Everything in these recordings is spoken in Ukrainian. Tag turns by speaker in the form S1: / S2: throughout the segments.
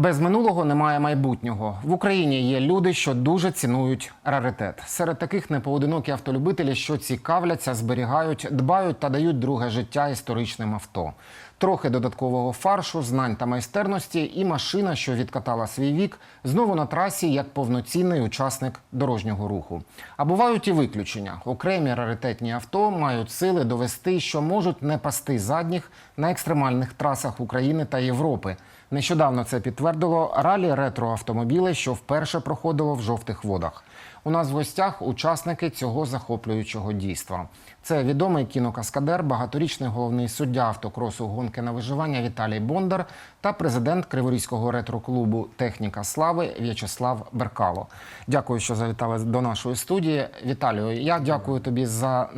S1: Без минулого немає майбутнього. В Україні є люди, що дуже цінують раритет. Серед таких непоодинокі автолюбителі, що цікавляться, зберігають, дбають та дають друге життя історичним авто. Трохи додаткового фаршу, знань та майстерності, і машина, що відкатала свій вік, знову на трасі як повноцінний учасник дорожнього руху. А бувають і виключення. Окремі раритетні авто мають сили довести, що можуть не пасти задніх на екстремальних трасах України та Європи. Нещодавно це підтвердило ралі ретроавтомобілей, що вперше проходило в жовтих водах. У нас в гостях учасники цього захоплюючого дійства. Це відомий кінокаскадер, багаторічний головний суддя автокросу гонки на виживання Віталій Бондар та президент Криворізького ретро-клубу Техніка слави В'ячеслав Беркало. Дякую, що завітали до нашої студії. Віталію, я дякую тобі за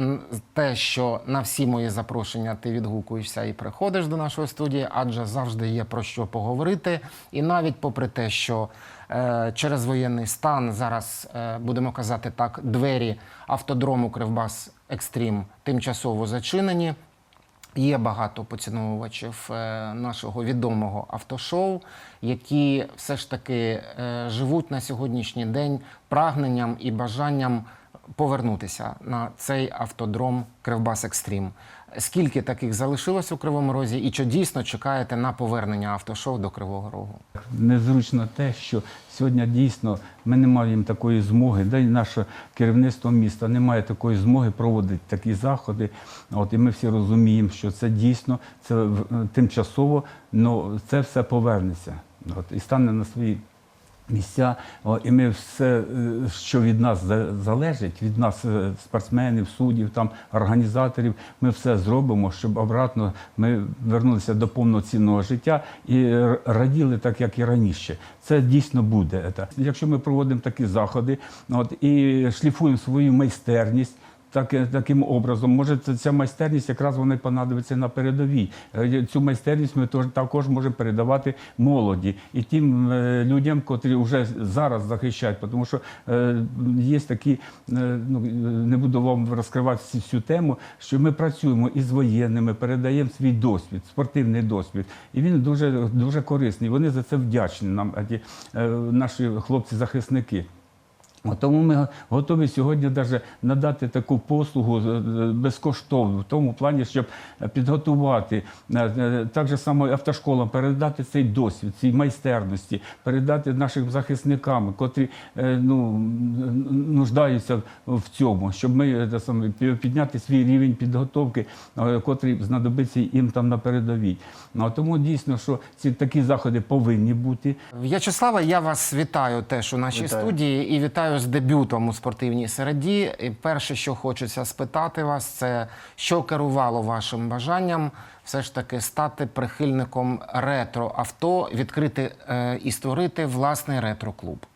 S1: те, що на всі мої запрошення ти відгукуєшся і приходиш до нашої студії, адже завжди є про що поговорити. І навіть попри те, що е, через воєнний стан зараз е, будемо казати так, двері автодрому Кривбас Екстрім тимчасово зачинені. Є багато поціновувачів е, нашого відомого автошоу, які все ж таки живуть на сьогоднішній день прагненням і бажанням повернутися на цей автодром Кривбас Екстрім. Скільки таких залишилось у Кривому Розі, і чи дійсно чекаєте на повернення автошоу до Кривого Рогу?
S2: Незручно те, що сьогодні дійсно ми не маємо такої змоги, да й наше керівництво міста не має такої змоги проводити такі заходи. От і ми всі розуміємо, що це дійсно це в- тимчасово, але це все повернеться. От і стане на свої. Місця, і ми все, е, що від нас залежить, від нас, е, спортсменів, суддів, там організаторів, ми все зробимо, щоб обратно ми вернулися до повноцінного життя і раділи так, як і раніше. Це дійсно буде. Якщо ми проводимо такі заходи, от і шліфуємо свою майстерність. Так, таким образом, може, ця майстерність якраз вони понадобиться на передовій. Е, Цю майстерність ми також можемо передавати молоді і тим е, людям, котрі вже зараз захищають, тому що е, є такі, е, ну е, не буду вам розкривати всю, тему, що ми працюємо із воєнними, передаємо свій досвід, спортивний досвід, і він дуже дуже корисний. Вони за це вдячні нам, ті, е, наші хлопці-захисники. Тому ми готові сьогодні даже надати таку послугу е, е, безкоштовно, в тому плані, щоб підготувати е, так же само автошколам, передати цей досвід, ці майстерності, передати нашим захисникам, котрі ну, нуждаються в цьому, щоб ми саме, підняти свій рівень підготовки, котрий знадобиться їм там на передовій. Ну, тому дійсно, що ці такі заходи повинні бути.
S1: В'ячеслава, я вас вітаю теж у нашій
S3: Вітаю.
S1: студії і вітаю з дебютом у спортивній середі. І перше, що хочеться спитати вас, це що керувало вашим бажанням все ж таки стати прихильником ретро-авто, відкрити е, і створити власний ретро-клуб.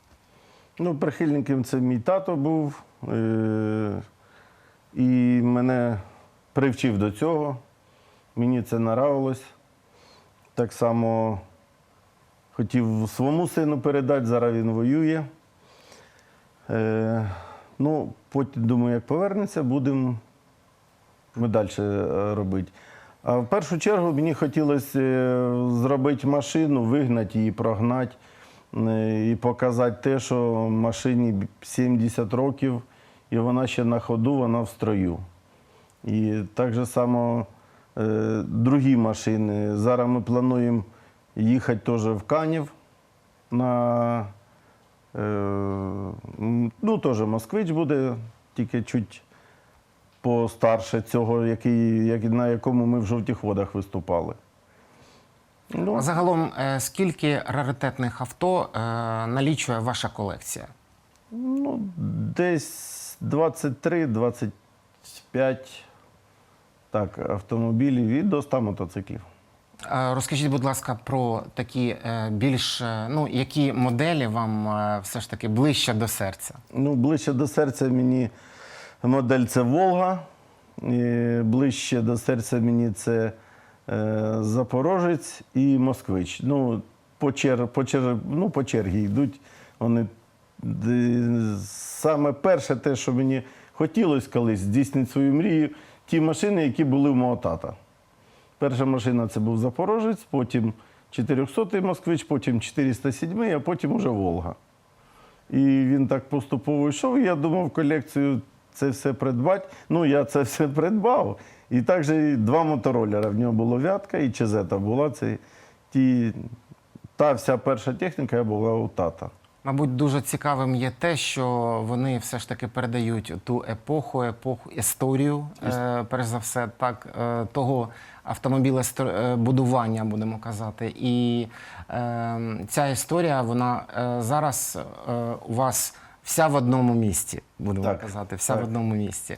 S3: Ну, прихильником це мій тато був. Е- і мене привчив до цього. Мені це нравилось. Так само хотів своєму сину передати, зараз він воює. Е- ну, потім думаю, як повернеться, будемо ми далі е, робити. А в першу чергу мені хотілося е, зробити машину, вигнати її, прогнати і показати те, що машині 70 років, і вона ще на ходу, вона в строю. І так же само другі машини. Зараз ми плануємо їхати теж в Канів на ну, теж москвич буде, тільки чуть постарше цього, який, на якому ми в жовтих водах виступали. Ну,
S1: А загалом, е, скільки раритетних авто е, налічує ваша колекція?
S3: ну, десь 23-25 так, автомобілів і до 100 мотоциклів.
S1: Розкажіть, будь ласка, про такі е, більш е, ну які моделі вам е, все ж таки ближче до серця?
S3: Ну, ближче до серця мені модель це Волга. І ближче до серця мені це е, Запорожець і Москвич. Ну, по, чер, по, чер, ну, по чергі йдуть. Вони саме перше, те, що мені хотілося колись здійснити свою мрію, ті машини, які були в мого тата. Перша машина це був Запорожець, потім 400-й москвич, потім 407-й, а потім уже Волга. І він так поступово йшов. І я думав, колекцію це все придбати. Ну, я це все придбав. І також два моторолера. В нього було вятка і Чезета була. Це ті, та вся перша техніка була у тата.
S1: Мабуть, дуже цікавим є те, що вони все ж таки передають ту епоху, епоху, історію, е, перш за все, так, е, того автомобілебудування, будемо казати. І е, ця історія, вона е, зараз е, у вас вся в одному місці, будемо
S3: Так,
S1: казати, вся
S3: так.
S1: в одному місці.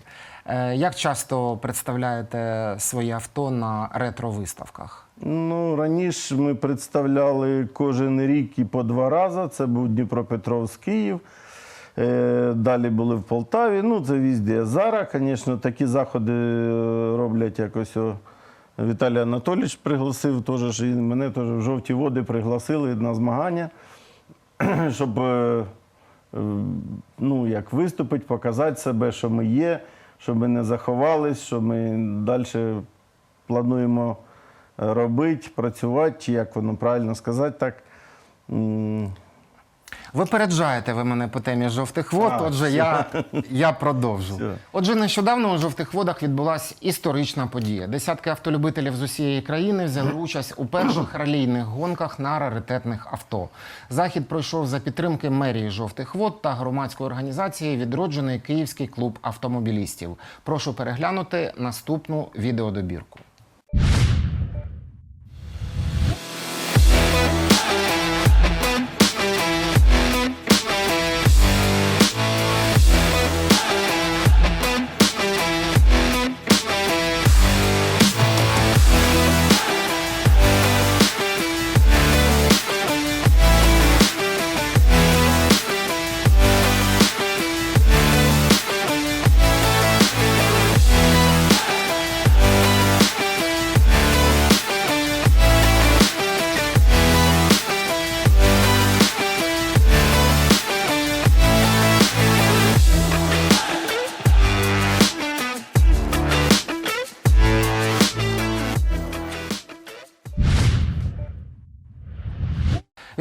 S1: Е, як часто представляєте своє авто на ретро-виставках?
S3: Ну, раніше ми представляли кожен рік і по два рази. Це був Дніпропетровськ, Київ. Е, Далі були в Полтаві. Ну, це візде. Зараз, звісно, такі заходи е, роблять якось. Віталій Анатолійович пригласив, теж, і мене теж в жовті води пригласили на змагання, щоб ну, як виступити, показати себе, що ми є, щоб ми не заховались, що ми далі плануємо е, робити, працювати, чи як воно правильно сказати так.
S1: Випереджаєте ви мене по темі жовтих вод,
S3: А,
S1: отже,
S3: все.
S1: я, я продовжу.
S3: Все.
S1: Отже, нещодавно у жовтих водах відбулася історична подія. Десятки автолюбителів з усієї країни взяли участь у перших ралійних гонках на раритетних авто. Захід пройшов за підтримки мерії жовтих вод та громадської організації Відроджений Київський клуб автомобілістів. Прошу переглянути наступну відеодобірку.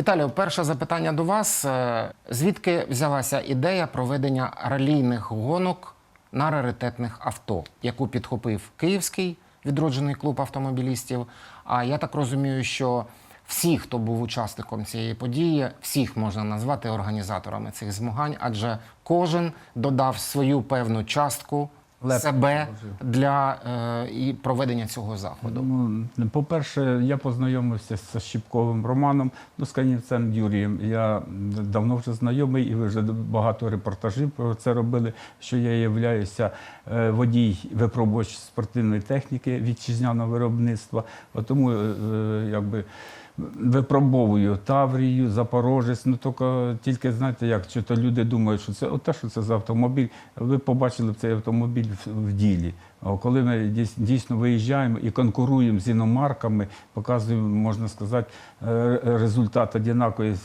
S1: Віталію, перше запитання до вас. Е, Звідки взялася ідея проведення ралійних гонок на раритетних авто, яку підхопив Київський відроджений клуб автомобілістів? А я так розумію, що всі, хто був учасником цієї події, всіх можна назвати організаторами цих змагань, адже кожен додав свою певну частку
S2: Лепту
S1: себе для е, і проведення цього заходу.
S2: Ну, по-перше, я познайомився з Щіпковим Романом, ну, з Канівцем Юрієм. Я давно вже знайомий, і ви вже багато репортажів про це робили. Що я являюся е, водій випробувач спортивної техніки вітчизняного виробництва. Тому е, е, якби. Випробовую Таврію, Запорожець. Ну тільки, тільки знаєте, як що то люди думають, що це от те, що це за автомобіль. Ви побачили б цей автомобіль в, в ділі. Коли ми дійсно виїжджаємо і конкуруємо з іномарками, показуємо, можна сказати, е, результат однаковий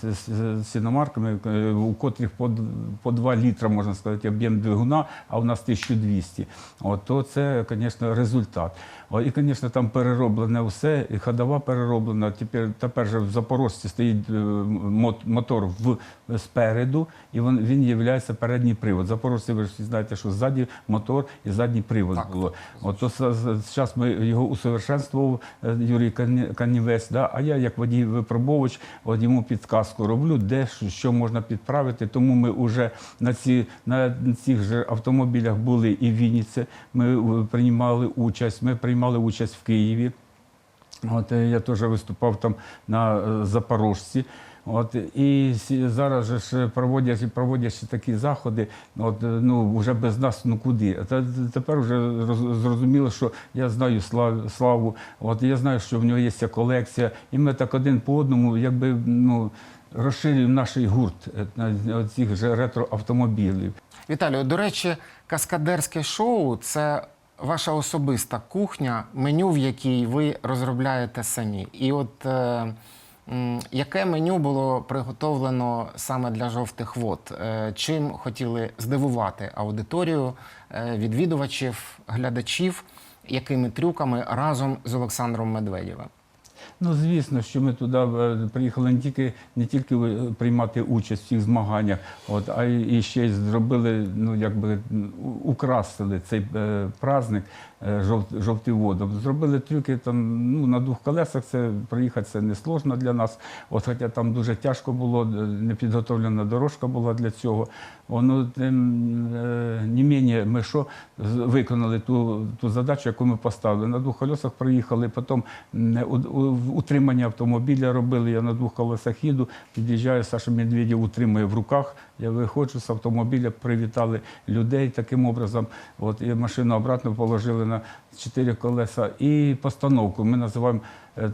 S2: з іномарками, е, у котрих по, по 2 літра, можна сказати, об'єм двигуна, а у нас 1200. От, то це, звісно, результат. І, звісно, там перероблене все, і ходова перероблена. Тепер, тепер же в Запорожці стоїть е, мотор в, спереду, і він, він є передній привод. Запорожці, ви ж знаєте, що ззаді мотор і задній привод
S1: Так,
S2: було. От то зараз ми його усовершенствував е, Юрій Канівець, да? а я як водій випробовувач от йому підказку роблю, де що- можна підправити. Тому ми вже на, ці, на цих же автомобілях були і в Вінниці, ми е, приймали участь, ми приймали участь в Києві. От е, я теж виступав там на Запорожці. От і зараз ж проводять проводять такі заходи. От е, ну вже без нас ну куди? Тепер вже зрозуміло, що я знаю славу. От я знаю, що в нього є ця колекція, і ми так один по одному, якби ну розширюємо наш гурт е, цих же ретроавтомобілів.
S1: Віталію, до речі, каскадерське шоу це ваша особиста кухня, меню, в якій ви розробляєте самі. І от е, яке меню було приготовлено саме для жовтих вод? Е, чим хотіли здивувати аудиторію, е, відвідувачів, глядачів, якими трюками разом з Олександром Медведєвим?
S2: Ну, звісно, що ми туди е, приїхали не тільки, не тільки приймати участь в цих змаганнях, от, а й ще й зробили, ну, якби украсили цей е, праздник жовтиводом. Зробили трюки там, ну, на двох колесах, це проїхати це не для нас. От, хоча там дуже тяжко було, е, непідготовлена дорожка була для цього. Воно тим е, не менше, ми що виконали ту, ту задачу, яку ми поставили. На двох колесах проїхали, потім утримання автомобіля робили. Я на двох колесах їду, під'їжджаю, Саша Медведєв утримує в руках. Я виходжу з автомобіля, привітали людей таким образом. От, і машину обратно положили чотири колеса. І постановку ми називаємо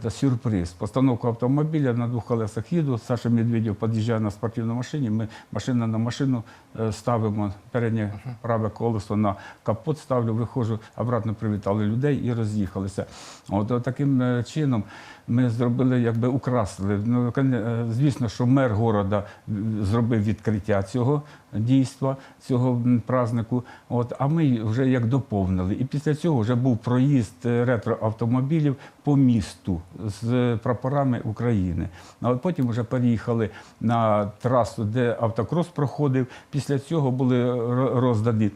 S2: це сюрприз. Постановку автомобіля на двох колесах їду. Саша Медведєв під'їжджає на спортивній машині. Ми машина на машину е, ставимо переднє праве колесо на капот ставлю, виходжу, обратно привітали людей і роз'їхалися. От, от таким е, чином ми зробили, якби украсили. Ну, е, звісно, що мер города зробив відкриття цього дійства, цього м, празднику. От, а ми вже як доповнили. І після цього вже був проїзд е, ретроавтомобілів по місту з прапорами України. А от потім вже переїхали на трасу, де автокрос проходив. Після цього були роздані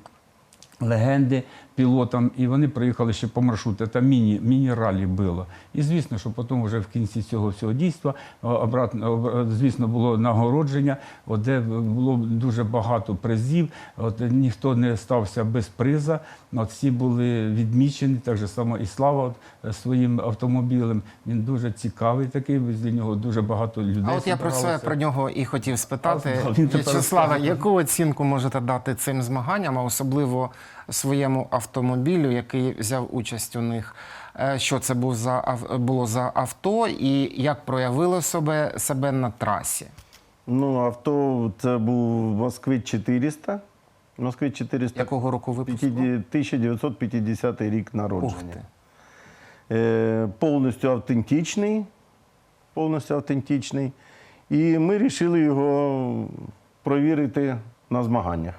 S2: легенди пілотам, і вони приїхали ще по маршруту. Там міні, міні-ралі було. І звісно, що потім вже в кінці цього всього дійства обратно, звісно, було нагородження, от де було дуже багато призів. От ніхто не стався без приза. От всі були відмічені, так же само і Слава от, е, своїм автомобілем. Він дуже цікавий такий, з нього дуже багато людей.
S1: А от я про це про нього і хотів спитати.
S2: А, він тепер
S1: В'ячеславе,
S2: розкаже.
S1: яку оцінку можете дати цим змаганням, а особливо своєму автомобілю, який взяв участь у них? Е, Що це був за було за авто, і як проявило себе себе на трасі?
S3: Ну, авто це був Москвич 400. Москвич 400
S1: Якого року випуску?
S3: 1950 рік
S1: Ух
S3: народження.
S1: ти.
S3: Е, повністю автентичний. Повністю автентичний. І ми вирішили його провірити на змаганнях.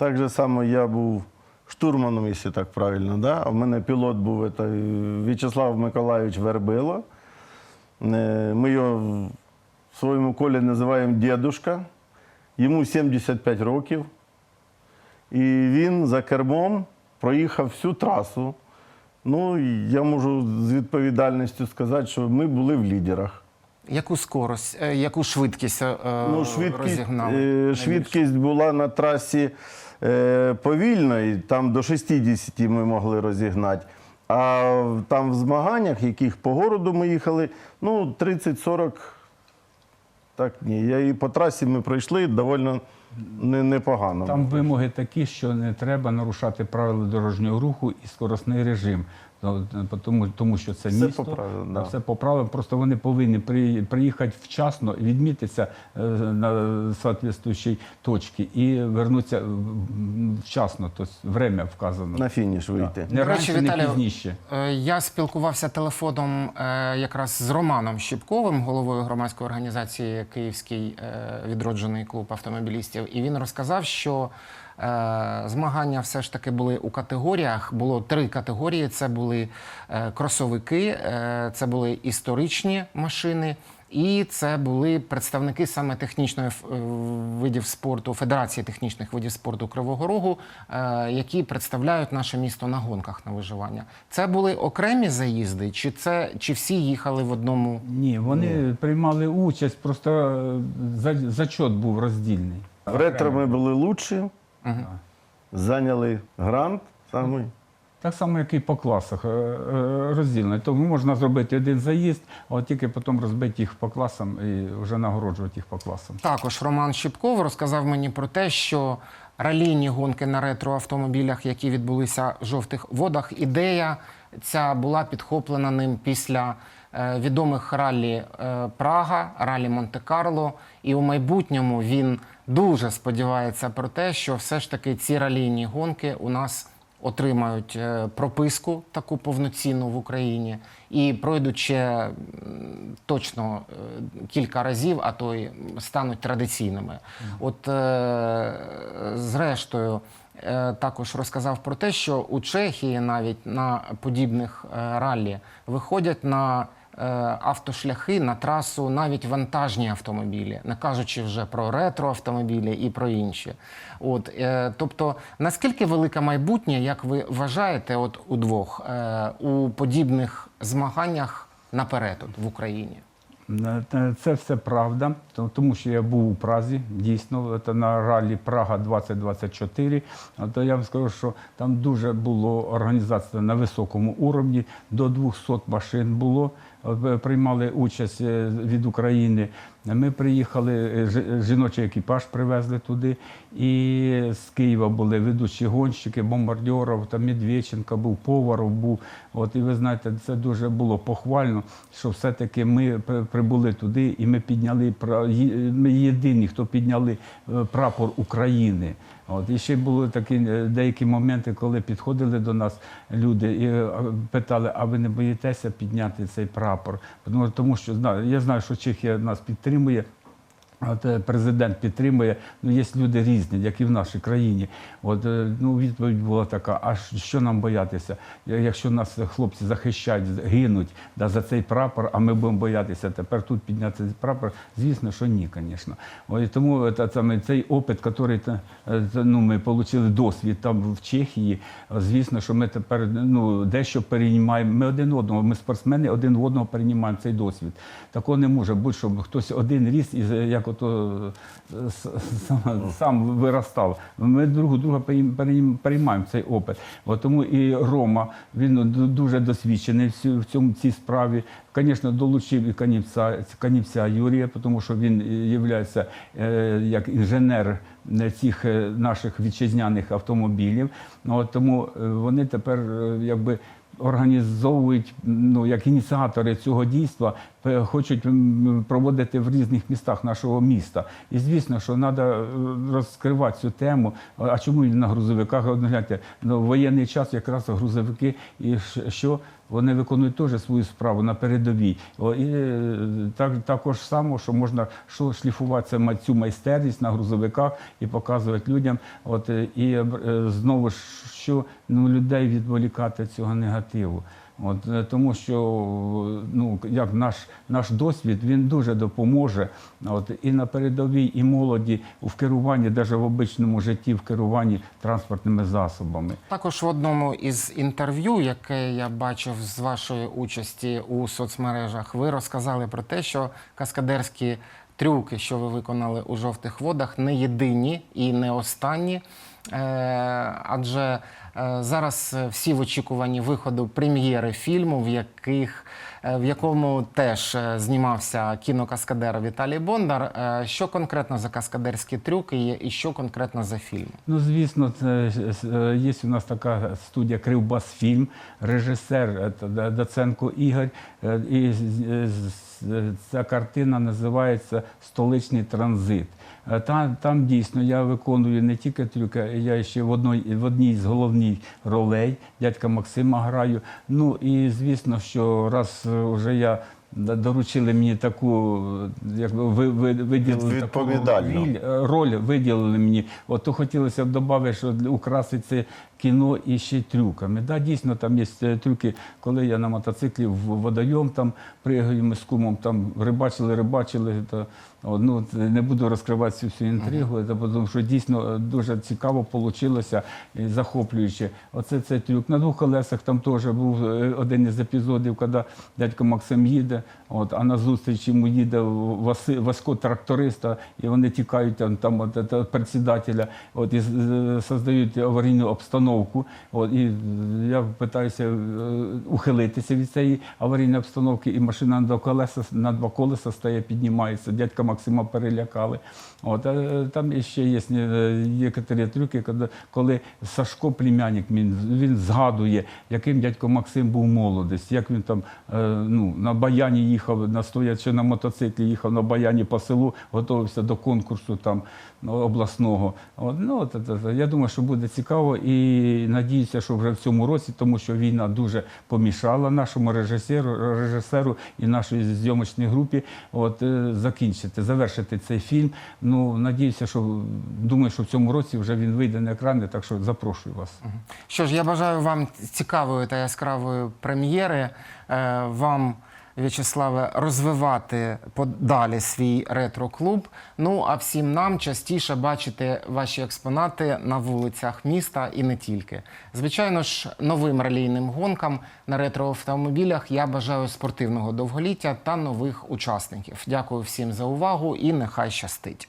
S3: Так же само я був штурманом, якщо так правильно. Да? В мене пілот був це, В'ячеслав Миколайович Вербило. Е, Ми його в своєму колі називаємо дідушка. Йому 75 років. І він за кермом проїхав всю трасу. Ну, я можу з відповідальністю сказати, що ми були в лідерах.
S1: Яку скорость, е, яку швидкість е,
S3: Ну, швидкість,
S1: розігнали?
S3: швидкість була на трасі е, і там до 60 ми могли розігнати. А там в змаганнях, яких по городу ми їхали, ну, 30-40. Так, ні. І по трасі ми пройшли доволі не- непогано.
S2: Там вимоги такі, що не треба нарушати правила дорожнього руху і скоростний режим. Ну, Тому, тому що це
S3: Все
S2: місто,
S3: по
S2: да,
S3: да.
S2: все по. Просто вони повинні при, приїхати вчасно, відмітитися е, на соответствуючій точці і вернутися вчасно, тобто время вказано.
S3: На фініш вийти.
S2: Не
S1: До речі,
S2: раніше, не пізніше.
S1: Е, Я спілкувався телефоном е, якраз з Романом Щіпковим, головою громадської організації Київський е, відроджений клуб автомобілістів, і він розказав, що змагання все ж таки були у категоріях. Було три категорії: це були е, кросовики, е, це були історичні машини. І це були представники саме технічної е, видів спорту Федерації технічних видів спорту Кривого Рогу, е, які представляють наше місто на гонках на виживання. Це були окремі заїзди, чи це чи всі їхали в одному?
S2: Ні, вони приймали участь, просто е, за- зачот був роздільний.
S3: В ретро ми були лучші, зайняли грант самий.
S2: Так само, як і по класах е, е, розділено. Тому можна зробити один заїзд, а тільки потім розбити їх по класам і вже нагороджувати їх по класам.
S1: Також Роман Щіпков розказав мені про те, що ралійні гонки на ретроавтомобілях, які відбулися в жовтих водах, ідея ця була підхоплена ним після відомих ралі е, Прага, ралі Монте-Карло. І у майбутньому він дуже сподівається про те, що все ж таки ці ралійні гонки у нас отримають е, прописку таку повноцінну в Україні і пройдуть ще точно е, кілька разів, а то й стануть традиційними. От е, зрештою. е, Також розказав про те, що у Чехії навіть на подібних е, раллі виходять на е, автошляхи на трасу навіть вантажні автомобілі, не кажучи вже про ретроавтомобілі і про інші. От, е, тобто, наскільки велике майбутнє, як ви вважаєте, от удвох е, у подібних змаганнях наперед от, в Україні?
S2: Е, Це все правда, тому що я був у Празі, дійсно, це на ралі Прага 2024. А То я вам скажу, що там дуже було організація на високому уровні, до 200 машин було. Приймали участь е, від України. Ми приїхали, е, жіночий екіпаж привезли туди. І з Києва були ведучі гонщики, бомбардьоров, там Медведченко був, Поваров був. От, і ви знаєте, це дуже було похвально, що все-таки ми прибули туди і ми підняли ми єдині, хто підняли е, прапор України. От, і ще були такі е, деякі моменти, коли підходили до нас люди і е, питали, а ви не боїтеся підняти цей прапор? Тому, тому що я знаю, що Чехія нас підтримує. От е, президент підтримує. Ну є люди різні, як і в нашій країні. От е, ну відповідь була така: а що нам боятися? Якщо нас хлопці захищають, гинуть да, за цей прапор, а ми будемо боятися тепер тут підняти прапор. Звісно, що ні, звісно. От, тому та, саме, цей опит, який е, ну, ми отримали досвід там в Чехії. Звісно, що ми тепер ну дещо переймаємо. Ми один одного, ми спортсмени один одного переймаємо цей досвід. Такого не може бути, щоб хтось один ріс і як ото е, сам, сам виростав. Ми друг друга перейм- цей опит. От тому і Рома він дуже досвідчений в цьому цій справі. Звісно, долучив і Канівця, Юрія, тому що він є як інженер е, цих е, наших вітчизняних автомобілів. От тому е, вони тепер е, якби організовують ну, як ініціатори цього дійства, е, хочуть проводити в різних містах нашого міста. І звісно, що треба розкривати цю тему. А чому на грузовиках? Гляньте, ну, воєнний час якраз грузовики і що. Вони виконують теж свою справу на передовій. І е, так, також само, що можна шліфувати цю майстерність на грузовиках і показувати людям. От, е, і е, знову що ну, людей відволікати від цього негативу. От, е, тому що ну, як наш, наш досвід він дуже допоможе от, і на передовій, і молоді в керуванні, навіть в обичному житті, в керуванні транспортними засобами.
S1: Також в одному із інтерв'ю, яке я бачив з вашої участі у соцмережах, ви розказали про те, що каскадерські трюки, що ви виконали у жовтих водах, не єдині і не останні. Е, адже е, зараз всі в очікуванні виходу прем'єри фільму, в яких е, в якому теж знімався кінокаскадер Віталій Бондар. Що конкретно за каскадерські трюки є і що конкретно за фільм?
S2: Ну, звісно, це є у нас така студія Кривбасфільм, режисер та Д- Даценко Ігор. І ця картина називається Столичний транзит. Е, Там, там дійсно я виконую не тільки трюки, я ще в одній, в одній з головних ролей дядька Максима граю. Ну і звісно, що раз е, вже я доручили мені таку, е, як ви, ви, виділили таку е, роль виділили мені. От то хотілося б додати, що для- украсити це кіно і ще трюками. Да, дійсно, там є е, трюки, коли я на мотоциклі в водойом там пригаю, ми з кумом там рибачили, рибачили. То, ну, не буду розкривати цю всю інтригу, та, тому що дійсно е, дуже цікаво вийшло і захоплююче. Оце цей трюк. На двох колесах там теж був е, один із епізодів, коли дядько Максим їде, от, а на зустріч йому їде Васи, Васько тракториста, і вони тікають там, там от, от, от председателя, от, і е, создають аварійну обстановку. От, і я питаюся е, ухилитися від цієї аварійної обстановки, і машина на два колеса, на два колеса стає, піднімається. Дядька Максима перелякали. От, е, там ще є е, некоторі трюки, коли, Сашко, племянник, він, він згадує, яким дядько Максим був молодець, як він там ну, на баяні їхав, на стоячи на мотоциклі, їхав на баяні по селу, готувався до конкурсу там ну, обласного. От, ну, от, я думаю, що буде цікаво і надіюся, що вже в цьому році, тому що війна дуже помішала нашому режисеру, режисеру і нашій зйомочній групі от, е, закінчити, завершити цей фільм. Ну, надіюся, що думаю, що в цьому році вже він вийде на екрани, так що запрошую вас.
S1: Що ж, я бажаю вам цікавої та яскравої прем'єри, е, вам В'ячеславе, розвивати подалі свій ретро-клуб. Ну а всім нам частіше бачити ваші експонати на вулицях міста і не тільки. Звичайно ж, новим ралійним гонкам на ретро-автомобілях я бажаю спортивного довголіття та нових учасників. Дякую всім за увагу і нехай щастить.